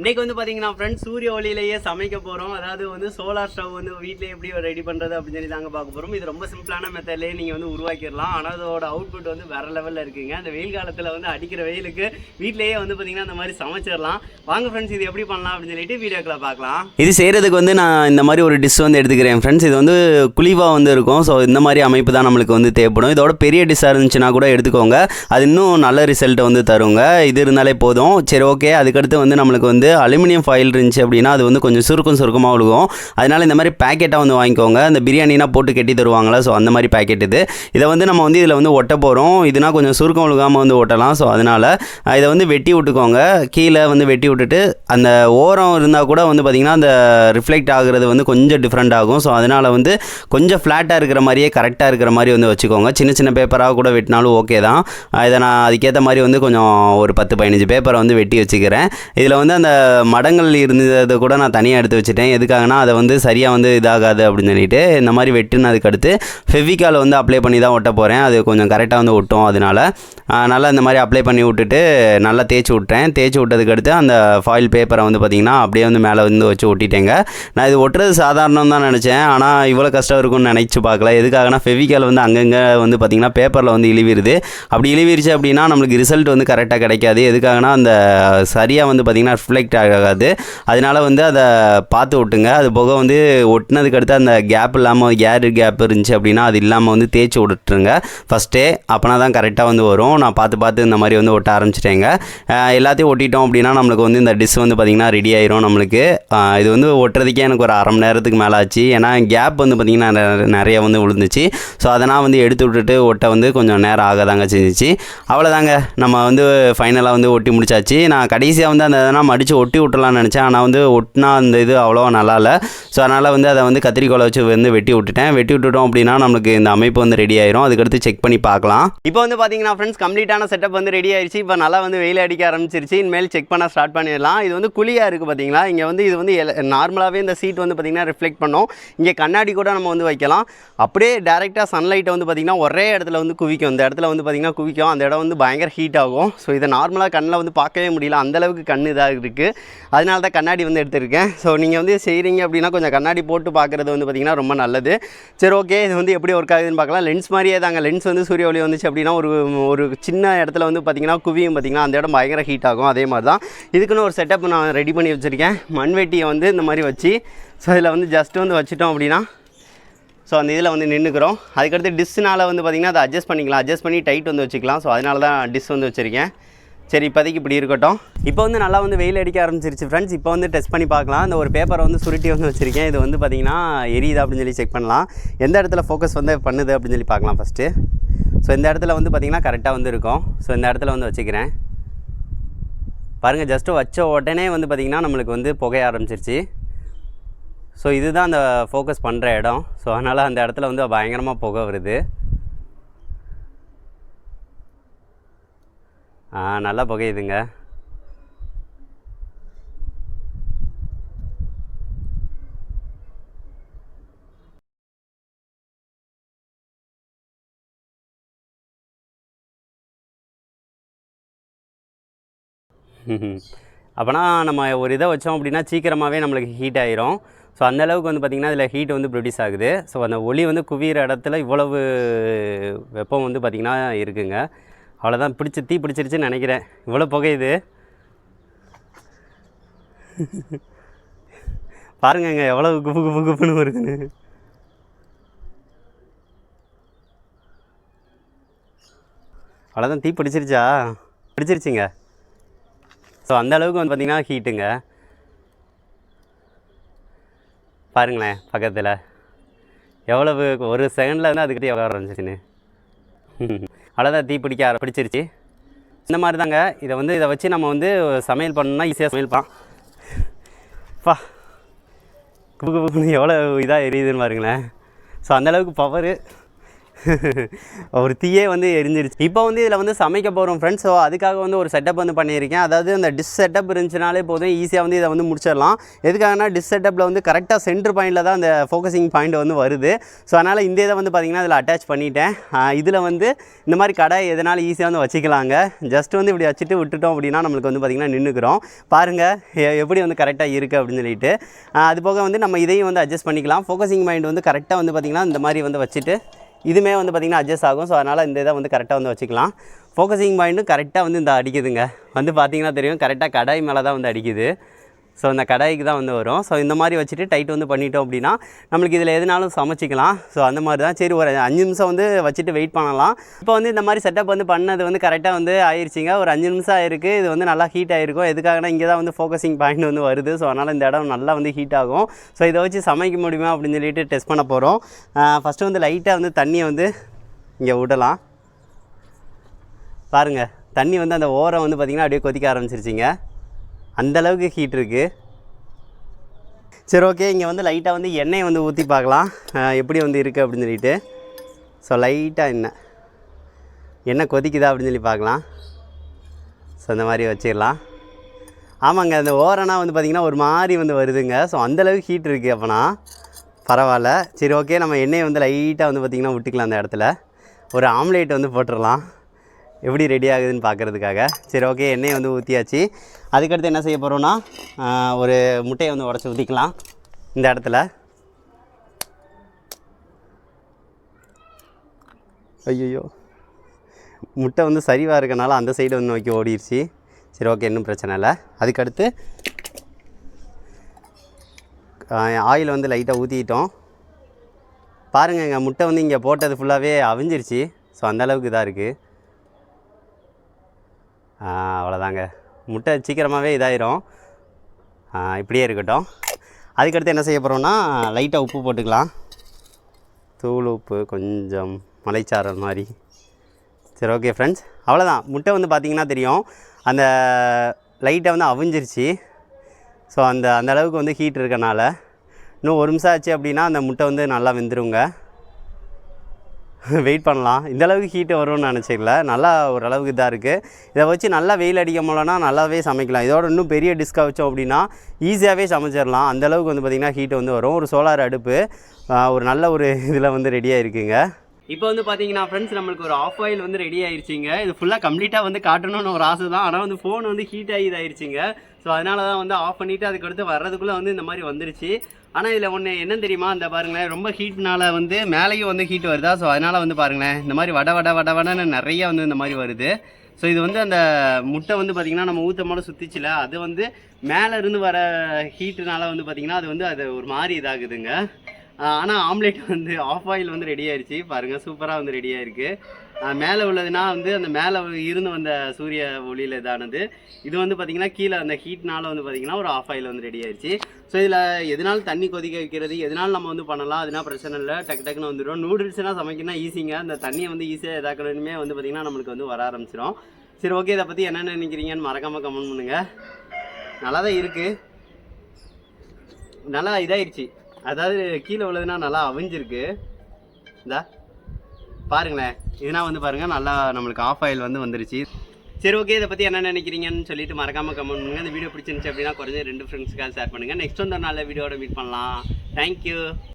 இன்னைக்கு வந்து பாத்தீங்கன்னா ஃப்ரெண்ட்ஸ் சூரிய ஒளியிலேயே சமைக்க போறோம். அதாவது வந்து சோலார் ஸ்டவ் வந்து வீட்லயே எப்படி ரெடி பண்றது அப்படின்னு சொல்லி தாங்க பார்க்க போறோம். இது ரொம்ப சிம்பிளான மெத்தட்லயே நீங்க வந்து உருவாக்கிடலாம். ஆனா அதோட அவுட்புட் வந்து வேற லெவல்ல இருக்குங்க. அந்த வெயில் காலத்துல வந்து அடிக்கிற வெயிலுக்கு வீட்லயே வந்து பாத்தீங்கன்னா அந்த மாதிரி சமைச்சிடலாம். வாங்க ஃப்ரெண்ட்ஸ் இது எப்படி பண்ணலாம் அப்படின்னு சொல்லிட்டு வீடியோக்களை பார்க்கலாம். இது செய்கிறதுக்கு வந்து நான் இந்த மாதிரி ஒரு டிஷ் வந்து எடுத்துக்கிறேன் ஃப்ரெண்ட்ஸ் இது வந்து குழிவாக வந்து இருக்கும். ஸோ இந்த மாதிரி அமைப்பு தான் நம்மளுக்கு வந்து தேவைப்படும். இதோட பெரிய டிஷ்ஷாக இருந்துச்சுன்னா கூட எடுத்துக்கோங்க. அது இன்னும் நல்ல ரிசல்ட்டை வந்து தருங்க. இது இருந்தாலே போதும். சரி ஓகே அதுக்கடுத்து வந்து நம்மளுக்கு வந்து அலுமினியம் ஃபாயில் இருந்துச்சு அப்படின்னா அது வந்து கொஞ்சம் சுருக்கம் சுருக்கமாக விழுகும் அதனால் இந்த மாதிரி பேக்கெட்டாக வந்து வாங்கிக்கோங்க. இந்த பிரியாணினா போட்டு கட்டி தருவாங்களா ஸோ அந்த மாதிரி பேக்கெட் இது. இதை வந்து நம்ம வந்து இதில் வந்து ஒட்ட போகிறோம் இதுனா கொஞ்சம் சுருக்கம் விழுகாமல் வந்து ஒட்டலாம். ஸோ அதனால் இதை வந்து வெட்டி விட்டுக்கோங்க. கீழே வந்து வெட்டி விட்டுட்டு அந்த ஓரம் இருந்தால் கூட வந்து பார்த்திங்கன்னா அந்த ரிஃப்ளெக்ட் ஆகுறது வந்து கொஞ்சம் டிஃப்ரெண்ட் ஆகும். ஸோ அதனால் வந்து கொஞ்சம் ஃப்ளாட்டாக இருக்கிற மாதிரியே கரெக்டாக இருக்கிற மாதிரி வந்து வச்சுக்கோங்க. சின்ன சின்ன பேப்பராக கூட வெட்டினாலும் ஓகே தான். இதை நான் அதுக்கேற்ற மாதிரி வந்து கொஞ்சம் ஒரு பத்து பதினஞ்சு பேப்பரை வந்து வெட்டி வச்சுக்கிறேன். இதில் வந்து அந்த மடங்கள் இருந்ததை கூட நான் தனியாக எடுத்து வச்சுட்டேன். எதுக்காகனா அதை வந்து சரியாக வந்து இதாகாது அப்படின்னு சொல்லிட்டு இந்த மாதிரி வெட்டுனதுக்கு அடுத்து ஃபெவிகால் வந்து அப்ளை பண்ணி தான் ஒட்ட போகிறேன் அது கொஞ்சம் கரெக்டாக வந்து ஒட்டும் அதனால. நல்லா இந்த மாதிரி அப்ளை பண்ணி விட்டுட்டு நல்லா தேய்ச்சி விட்டேன் தேய்ச்சி விட்டதுக்கு அடுத்து அந்த ஃபாயில் பேப்பரை வந்து பார்த்திங்கன்னா அப்படியே வந்து மேலே வந்து வச்சு ஒட்டிட்டேங்க. நான் இது ஒட்டுறது சாதாரணம் தான் நினச்சேன். ஆனால் இவ்வளோ கஷ்டம் இருக்கும்னு நினச்சி பார்க்கல. எதுக்காகனா ஃபெவிகால் வந்து அங்கங்கே வந்து பார்த்திங்கன்னா பேப்பரில் வந்து இழிவிருது. அப்படி இழிவிருச்சு அப்படின்னா நம்மளுக்கு ரிசல்ட் வந்து கரெக்டாக கிடைக்காது. எதுக்காகனா அந்த சரியாக வந்து பார்த்திங்கன்னா ரிஃப்ளெக்ட் ஆகாது. அதனால வந்து அதை பார்த்து ஒட்டுங்க. அது போக வந்து ஒட்டினதுக்கு அடுத்து அந்த கேப் இல்லாமல் ஏர் கேப் இருந்துச்சு அப்படின்னா அது இல்லாமல் வந்து தேய்ச்சி விட்டுருங்க. ஃபஸ்ட்டே அப்போனா தான் கரெக்டாக வந்து வரும். நான் பார்த்து பார்த்து இந்த மாதிரி வந்து ஒட்ட ஆரம்பிச்சிட்டேங்க. எல்லாத்தையும் ஒட்டிட்டோம் அப்படின்னா நம்மளுக்கு வந்து இந்த டிஷ் வந்து பார்த்திங்கன்னா ரெடி ஆயிரும் நம்மளுக்கு. இது வந்து ஒட்டுறதுக்கே எனக்கு ஒரு அரை மணி நேரத்துக்கு மேலே ஆச்சு. ஏன்னா கேப் வந்து பார்த்திங்கன்னா நிறைய வந்து விழுந்துச்சு ஸோ அதனால் வந்து எடுத்து விட்டுட்டு ஒட்ட வந்து கொஞ்சம் நேரம் ஆகதாங்க செஞ்சிச்சு. அவ்வளோதாங்க நம்ம வந்து ஃபைனலாக வந்து ஒட்டி முடிச்சாச்சு. நான் கடைசியாக வந்து அந்த இதெல்லாம் மடித்து ஒட்டி விட்டுலாம்னு நினச்சேன். ஆனால் வந்து ஒட்டினா அந்த இது அவ்வளோவா நல்லா இல்லை ஸோ அதனால் வந்து அதை வந்து கத்திரிக்கோலை வச்சு வந்து வெட்டி விட்டுட்டேன். வெட்டி விட்டுட்டோம் அப்படின்னா நம்மளுக்கு இந்த அமைப்பு வந்து ரெடி ஆயிரும். அதுக்கடுத்து செக் பண்ணி பார்க்கலாம். இப்போ வந்து பார்த்தீங்கன்னா ஃப்ரெண்ட்ஸ் கம்ப்ளீட்டான செட்டப் வந்து ரெடி ஆயிடுச்சு இப்போ நல்லா வந்து வெயில் அடிக்க ஆரம்பிச்சிருச்சு. இனிமேல் செக் பண்ண ஸ்டார்ட் பண்ணிடலாம். இது வந்து குழியாக இருக்குது பார்த்தீங்களா இங்கே வந்து இது வந்து நார்மலாகவே இந்த சீட் வந்து பார்த்திங்கன்னா ரிஃப்ளெக்ட் பண்ணும். இங்கே கண்ணாடி கூட நம்ம வந்து வைக்கலாம். அப்படியே டேரெக்டாக சன்லைட்டை வந்து பார்த்திங்கன்னா ஒரே இடத்துல வந்து குவிக்கும். இந்த இடத்துல வந்து பார்த்திங்கன்னா குவிக்கும். அந்த இடம் வந்து பயங்கர ஹீட் ஆகும். ஸோ இதை நார்மலாக கண்ணில் வந்து பார்க்கவே முடியல. அந்த அளவுக்கு கண் இதாக இருக்குது அதனால தான் கண்ணாடி வந்து எடுத்திருக்கேன். ஸோ நீங்கள் வந்து செய்கிறீங்க அப்படின்னா கொஞ்சம் கண்ணாடி போட்டு பார்க்குறது வந்து பார்த்திங்கன்னா ரொம்ப நல்லது. சரி ஓகே இது வந்து எப்படி ஒர்க் ஆகுதுன்னு பார்க்கலாம் லென்ஸ் மாதிரியே தாங்க. லென்ஸ் வந்து சூரிய ஒளி வந்துச்சு அப்படின்னா ஒரு ஒரு சின்ன இடத்துல வந்து பார்த்திங்கன்னா குவியும் பார்த்திங்கன்னா அந்த இடம் பயங்கர ஹீட் ஆகும். அதே மாதிரி தான் இதுக்குன்னு ஒரு செட்டப் நான் ரெடி பண்ணி வச்சுருக்கேன். மண்வெட்டியை வந்து இந்த மாதிரி வச்சு ஸோ இதில் வந்து ஜஸ்ட் வந்து வச்சுட்டோம் அப்படின்னா ஸோ அந்த இதில் வந்து நின்றுக்கிறோம் அதுக்கடுத்து டிஸ்னால் வந்து பார்த்திங்கன்னா அதை அட்ஜஸ்ட் பண்ணிக்கலாம். அட்ஜஸ்ட் பண்ணி டைட் வந்து வச்சுக்கலாம். ஸோ அதனால தான் டிஸ் வந்து வச்சுருக்கேன். சரி இப்போதைக்கு இப்படி இருக்கட்டும். இப்போ வந்து நல்லா வந்து வெயில் அடிக்க ஆரம்பிச்சிருச்சு ஃப்ரெண்ட்ஸ் இப்போ வந்து டெஸ்ட் பண்ணி பார்க்கலாம். இந்த ஒரு பேப்பரை வந்து சுருட்டி வந்து வச்சுருக்கேன். இது வந்து பார்த்திங்கன்னா எரியுதா அப்படின்னு சொல்லி செக் பண்ணலாம். எந்த இடத்துல ஃபோக்கஸ் வந்து பண்ணுது அப்படின்னு சொல்லி பார்க்கலாம் ஃபஸ்ட்டு ஸோ இந்த இடத்துல வந்து பார்த்திங்கன்னா கரெக்டாக வந்து இருக்கும். ஸோ இந்த இடத்துல வந்து வச்சுக்கிறேன். பாருங்கள் ஜஸ்ட்டு வச்ச உடனே வந்து பார்த்திங்கன்னா நம்மளுக்கு வந்து புகைய ஆரம்பிச்சிருச்சு. ஸோ இதுதான் அந்த ஃபோக்கஸ் பண்ணுற இடம். ஸோ அதனால் அந்த இடத்துல வந்து பயங்கரமாக புகை வருது. நல்லா புகையுதுங்க. அப்போனா நம்ம ஒரு இதை வச்சோம் அப்படின்னா சீக்கிரமாகவே நம்மளுக்கு ஹீட் ஆயிரும். ஸோ அந்த அளவுக்கு வந்து பார்த்திங்கன்னா அதில் ஹீட் வந்து ப்ரொடியூஸ் ஆகுது. ஸோ அந்த ஒளி வந்து குவிகிற இடத்துல இவ்வளவு வெப்பம் வந்து பார்த்திங்கன்னா இருக்குங்க. அவ்வளோதான் பிடிச்சி தீ பிடிச்சிருச்சுன்னு நினைக்கிறேன். இவ்வளோ புகையுது பாருங்கங்க எவ்வளவு குப்பு குப்பு குப்புன்னு வருதுன்னு. அவ்வளோதான் தீ பிடிச்சிருச்சா? பிடிச்சிருச்சுங்க. ஸோ அந்த அளவுக்கு வந்து பார்த்திங்கன்னா ஹீட்டுங்க பாருங்களேன் பக்கத்தில். எவ்வளவு ஒரு செகண்டில் வந்து அதுக்கிட்டே எவ்வளோ ஆரம்பிச்சிச்சுன்னு. அவ்வளோதான் தீ பிடிக்க ஆர- பிடிச்சிருச்சு. இந்த மாதிரி தாங்க இதை வந்து இதை வச்சு நம்ம வந்து சமையல் பண்ணணும்னா ஈஸியாக சமையல் பண்ணலாம். பா. குப்பு குப்புன்னு எவ்வளோ இதாக எரியுதுன்னு பாருங்களேன். ஸோ அந்தளவுக்கு பவரு ஒரு தீயே வந்து எரிஞ்சிருச்சு. இப்போ வந்து இதில் வந்து சமைக்க போகிறோம் ஃப்ரெண்ட்ஸ் ஸோ அதுக்காக வந்து ஒரு செட்டப் வந்து பண்ணியிருக்கேன். அதாவது அந்த டிஷ் செட்டப் இருந்துச்சுனாலே போதும். ஈஸியாக வந்து இதை வந்து முடிச்சிடலாம். எதுக்காகனா டிஷ் செட்டப்பில் வந்து கரெக்டாக சென்டர் பாயிண்டில் தான் அந்த ஃபோக்கஸிங் பாயிண்ட் வந்து வருது. ஸோ அதனால் இந்த இதை வந்து பார்த்திங்கன்னா இதில் அட்டாச் பண்ணிட்டேன். இதில் வந்து இந்த மாதிரி கடை எதனால ஈஸியாக வந்து வச்சுக்கலாங்க. ஜஸ்ட் வந்து இப்படி வச்சுட்டு விட்டுட்டோம் அப்படின்னா நம்மளுக்கு வந்து பார்த்திங்கன்னா நின்றுக்கிறோம் பாருங்கள் எப்படி வந்து கரெக்டாக இருக்குது அப்படின்னு சொல்லிட்டு. அது போக வந்து நம்ம இதையும் வந்து அட்ஜஸ்ட் பண்ணிக்கலாம். ஃபோக்கஸிங் பாயிண்ட் வந்து கரெக்டாக வந்து பார்த்திங்கன்னா இந்த மாதிரி வந்து வச்சுட்டு இதுவுமே வந்து பார்த்திங்கன்னா அட்ஜஸ்ட் ஆகும். ஸோ அதனால் இந்த இதை வந்து கரெக்டாக வந்து வச்சுக்கலாம். ஃபோக்கஸிங் பாயிண்ட்டும் கரெக்டாக வந்து இந்த அடிக்குதுங்க. வந்து பார்த்திங்கன்னா தெரியும் கரெக்டாக கடாய் மேலே தான் வந்து அடிக்குது. ஸோ அந்த கடாய்க்கு தான் வந்து வரும். ஸோ இந்த மாதிரி வச்சுட்டு டைட் வந்து பண்ணிட்டோம் அப்படின்னா நம்மளுக்கு இதில் எதுனாலும் சமைச்சிக்கலாம். ஸோ அந்த மாதிரி தான். சரி ஒரு அஞ்சு நிமிஷம் வந்து வச்சுட்டு வெயிட் பண்ணலாம். இப்போ வந்து இந்த மாதிரி செட்டப் வந்து பண்ணது வந்து கரெக்டாக வந்து ஆயிடுச்சிங்க ஒரு அஞ்சு நிமிஷம் ஆயிருக்கு. இது வந்து நல்லா ஹீட் ஆகிருக்கும் எதுக்காகனா இங்கே தான் வந்து ஃபோக்கஸிங் பாயிண்ட் வந்து வருது. ஸோ அதனால் இந்த இடம் நல்லா வந்து ஹீட் ஆகும். ஸோ இதை வச்சு சமைக்க முடியுமா அப்படின்னு சொல்லிட்டு டெஸ்ட் பண்ண போகிறோம் ஃபஸ்ட்டு வந்து லைட்டாக வந்து தண்ணியை வந்து இங்கே விடலாம் பாருங்கள் தண்ணி வந்து அந்த ஓரம் வந்து பார்த்திங்கன்னா அப்படியே கொதிக்க ஆரம்பிச்சிருச்சிங்க. அந்த அளவுக்கு ஹீட் இருக்குது சரி ஓகே இங்கே வந்து லைட்டாக வந்து எண்ணெயை வந்து ஊற்றி பார்க்கலாம். எப்படி வந்து இருக்குது அப்படின்னு சொல்லிட்டு. ஸோ லைட்டாக எண்ணெய் எண்ணெய் கொதிக்குதா அப்படின்னு சொல்லி பார்க்கலாம். ஸோ அந்த மாதிரி வச்சிடலாம். ஆமாங்க அந்த ஓரனா வந்து பார்த்திங்கன்னா ஒரு மாதிரி வந்து வருதுங்க. ஸோ அந்தளவுக்கு ஹீட் இருக்குது அப்போனா. பரவாயில்ல. சரி ஓகே நம்ம எண்ணெயை வந்து லைட்டாக வந்து பார்த்திங்கன்னா விட்டுக்கலாம் அந்த இடத்துல. ஒரு ஆம்லேட் வந்து போட்டுடலாம். எப்படி ரெடி ஆகுதுன்னு பார்க்குறதுக்காக. சரி ஓகே எண்ணெயை வந்து ஊற்றியாச்சு அதுக்கடுத்து என்ன செய்ய போகிறோன்னா ஒரு முட்டையை வந்து உடச்சி ஊற்றிக்கலாம் இந்த இடத்துல. ஐயோ முட்டை வந்து சரிவாக இருக்கனால அந்த சைடு வந்து நோக்கி ஓடிடுச்சு சரி ஓகே இன்னும் பிரச்சனை இல்லை. அதுக்கடுத்து ஆயில் வந்து லைட்டாக ஊற்றிட்டோம் பாருங்கங்க முட்டை வந்து இங்கே போட்டது ஃபுல்லாகவே அவிஞ்சிருச்சு. ஸோ அந்த அளவுக்கு இதாக இருக்குது அவ்வளோதாங்க. முட்டை சீக்கிரமாகவே இதாயிரும். இப்படியே இருக்கட்டும். அதுக்கடுத்து என்ன செய்ய போகிறோம்னா லைட்டாக உப்பு போட்டுக்கலாம். தூள் உப்பு கொஞ்சம் மலைச்சாரல் மாதிரி. சரி ஓகே ஃப்ரெண்ட்ஸ் அவ்வளோதான். முட்டை வந்து பார்த்திங்கன்னா தெரியும். அந்த லைட்டை வந்து அவிஞ்சிருச்சு. ஸோ அந்த அந்த அளவுக்கு வந்து ஹீட் இருக்கனால இன்னும் ஒரு நிமிஷம் ஆச்சு அப்படின்னா அந்த முட்டை வந்து நல்லா வெந்துருங்க. வெயிட் பண்ணலாம். இந்த அளவுக்கு ஹீட்டு வரும்னு நினச்சிக்கல. நல்லா ஓரளவுக்கு இதாக இருக்குது இதை வச்சு நல்லா வெயில் அடிக்க முடியலன்னா நல்லாவே சமைக்கலாம். இதோட இன்னும் பெரிய டிஸ்காக வச்சோம் அப்படின்னா ஈஸியாகவே சமைச்சிடலாம். அந்த அளவுக்கு வந்து பார்த்திங்கன்னா ஹீட்டு வந்து வரும். ஒரு சோலார் அடுப்பு ஒரு நல்ல ஒரு இதில் வந்து ரெடியாக இருக்குங்க. இப்போ வந்து பார்த்தீங்கன்னா ஃப்ரெண்ட்ஸ் நம்மளுக்கு ஒரு ஆஃப் ஆயில் வந்து ரெடி ஆயிருச்சுங்க. இது ஃபுல்லாக கம்ப்ளீட்டாக வந்து காட்டணும்னு ஒரு ஆசை தான். ஆனால் வந்து ஃபோன் வந்து ஹீட் ஆகி இதாயிருச்சுங்க. ஸோ அதனால தான் வந்து ஆஃப் பண்ணிவிட்டு அதுக்கடுத்து வர்றதுக்குள்ளே வந்து இந்த மாதிரி வந்துருச்சு. ஆனால் இதில் ஒன்று என்ன தெரியுமா? இந்த பாருங்களேன் ரொம்ப ஹீட்னால வந்து மேலேயும் வந்து ஹீட் வருதா? ஸோ அதனால் வந்து பாருங்களேன் இந்த மாதிரி வட வட வட வடன்னு நிறைய வந்து இந்த மாதிரி வருது. ஸோ இது வந்து அந்த முட்டை வந்து பார்த்திங்கன்னா நம்ம ஊற்றமோட சுற்றிச்சில அது வந்து மேலேருந்து வர ஹீட்டுனால வந்து பார்த்திங்கன்னா அது வந்து அது ஒரு மாதிரி இதாகுதுங்க. ஆனால் ஆம்லேட் வந்து ஆஃப் ஆயில் வந்து ரெடி ஆயிடுச்சு பாருங்கள் சூப்பராக வந்து ரெடி ஆயிருக்கு. மேலே உள்ளதுனா வந்து அந்த மேலே இருந்து வந்த சூரிய ஒளியில் இதானது. இது வந்து பார்த்திங்கன்னா கீழே அந்த ஹீட்னால வந்து பார்த்திங்கன்னா ஒரு ஆஃப் ஆயில் வந்து ரெடி ஆயிடுச்சு ஸோ இதில் எதனால தண்ணி கொதிக்க வைக்கிறது எதனால நம்ம வந்து பண்ணலாம் அதனால் பிரச்சனை இல்லை. டக்கு டக்குன்னு வந்துடும் நூடுல்ஸ்னால் சமைக்கணும்னா ஈஸிங்க அந்த தண்ணியை வந்து ஈஸியாக இதாக்கணுமே வந்து பார்த்திங்கன்னா நம்மளுக்கு வந்து வர ஆரம்பிச்சிடும் சரி ஓகே இதை பற்றி என்னென்ன நினைக்கிறீங்கன்னு மறக்காமல் கமெண்ட் பண்ணுங்கள் நல்லா தான் இருக்குது நல்லா இதாகிடுச்சு அதாவது கீழே உள்ளதுன்னா நல்லா அவிஞ்சிருக்கு. இந்தா பாருங்களேன். இதுனா வந்து பாருங்கள் நல்லா நம்மளுக்கு ஆஃப் ஆயில் வந்து வந்துருச்சு. சரி ஓகே இதை பற்றி என்ன நினைக்கிறீங்கன்னு சொல்லிட்டு மறக்காமல் கமெண்ட் பண்ணுங்கள் இந்த வீடியோ பிடிச்சிருந்துச்சு அப்படின்னா குறைஞ்ச ரெண்டு ஃப்ரெண்ட்ஸுக்காக ஷேர் பண்ணுங்கள் நெக்ஸ்ட் வந்து ஒரு நல்ல வீடியோட மீட் பண்ணலாம். தேங்க்யூ